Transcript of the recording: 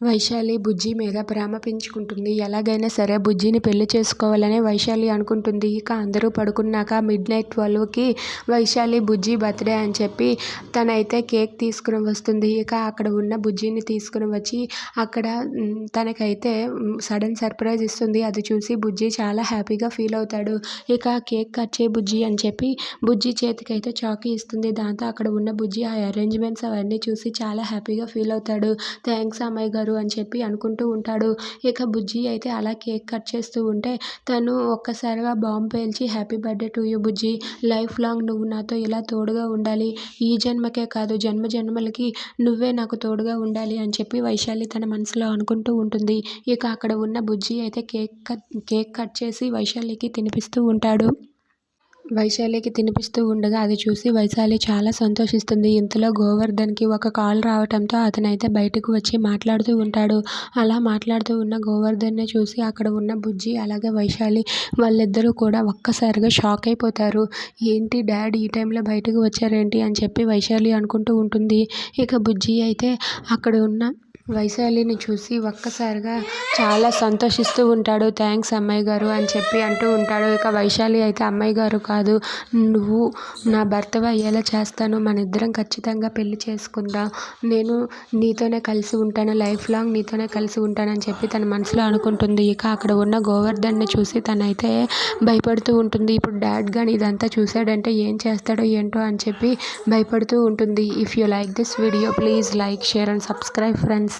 వైశాలి బుజ్జి మీద ప్రేమ పెంచుకుంటుంది. ఎలాగైనా సరే బుజ్జిని పెళ్ళి చేసుకోవాలని వైశాలి అనుకుంటుంది. ఇక అందరూ పడుకున్నాక మిడ్ నైట్ ట్వెల్వ్కి వైశాలి బుజ్జి బర్త్డే అని చెప్పి తనైతే కేక్ తీసుకుని వస్తుంది. ఇక అక్కడ ఉన్న బుజ్జిని తీసుకుని వచ్చి అక్కడ తనకైతే సడన్ సర్ప్రైజ్ ఇస్తుంది. అది చూసి బుజ్జి చాలా హ్యాపీగా ఫీల్ అవుతాడు. ఇక కేక్ కట్ చేయి బుజ్జి అని చెప్పి బుజ్జి చేతికైతే చాకీ ఇస్తుంది. దాంతో అక్కడ ఉన్న బుజ్జి ఆ అరేంజ్మెంట్స్ అవన్నీ చూసి చాలా హ్యాపీగా ఫీల్ అవుతాడు. థ్యాంక్స్ అమ్మాయి గారు. అని చెప్పి అనుకుంటూ ఉంటాడు. ఇక బుజ్జి అయితే అలా కేక్ కట్ చేస్తూ ఉంటే తను ఒక్కసారిగా బాంబు పేల్చి హ్యాపీ బర్త్డే టు యూ బుజ్జి. లైఫ్ లాంగ్ నువ్వు నాతో ఇలా తోడుగా ఉండాలి. ఈ జన్మకే కాదు జన్మ జన్మలకి నువ్వే నాకు తోడుగా ఉండాలి అని చెప్పి వైశాలి తన మనసులో అనుకుంటూ ఉంటుంది. ఇక అక్కడ ఉన్న బుజ్జి అయితే కేక్ కట్ కేక్ కట్ చేసి వైశాలికి తినిపిస్తూ ఉంటాడు. వైశాలికి తినిపిస్తూ ఉండగా అది చూసి వైశాలి చాలా సంతోషిస్తుంది. ఇంతలో గోవర్ధన్కి ఒక కాల్ రావటంతో అతనైతే బయటకు వచ్చి మాట్లాడుతూ ఉంటాడు. అలా మాట్లాడుతూ ఉన్న గోవర్ధన్ని చూసి అక్కడ ఉన్న బుజ్జి అలాగే వైశాలి వాళ్ళిద్దరూ కూడా ఒక్కసారిగా షాక్ అయిపోతారు. ఏంటి డాడ్ ఈ టైంలో బయటకు వచ్చారేంటి? అని చెప్పి వైశాలి అనుకుంటూ ఉంటుంది. ఇక బుజ్జి అయితే అక్కడ ఉన్న వైశాలిని చూసి ఒక్కసారిగా చాలా సంతోషిస్తూ ఉంటాడు. థ్యాంక్స్ అమ్మాయి గారు అని చెప్పి అంటూ ఉంటాడు. ఇక వైశాలి అయితే అమ్మాయి గారు కాదు నువ్వు నా భర్తవి? అయ్యేలా చేస్తాను మన ఇద్దరం ఖచ్చితంగా పెళ్ళి చేసుకుందాం. నేను నీతోనే కలిసి ఉంటాను లైఫ్ లాంగ్ నీతోనే కలిసి ఉంటానని చెప్పి తన మనసులో అనుకుంటుంది. ఇక అక్కడ ఉన్న గోవర్ధన్ని చూసి తనైతే భయపడుతూ ఉంటుంది. ఇప్పుడు డాడ్ కానీ ఇదంతా చూశాడంటే ఏం చేస్తాడో ఏంటో అని చెప్పి భయపడుతూ ఉంటుంది. If you like this video please like share and subscribe friends.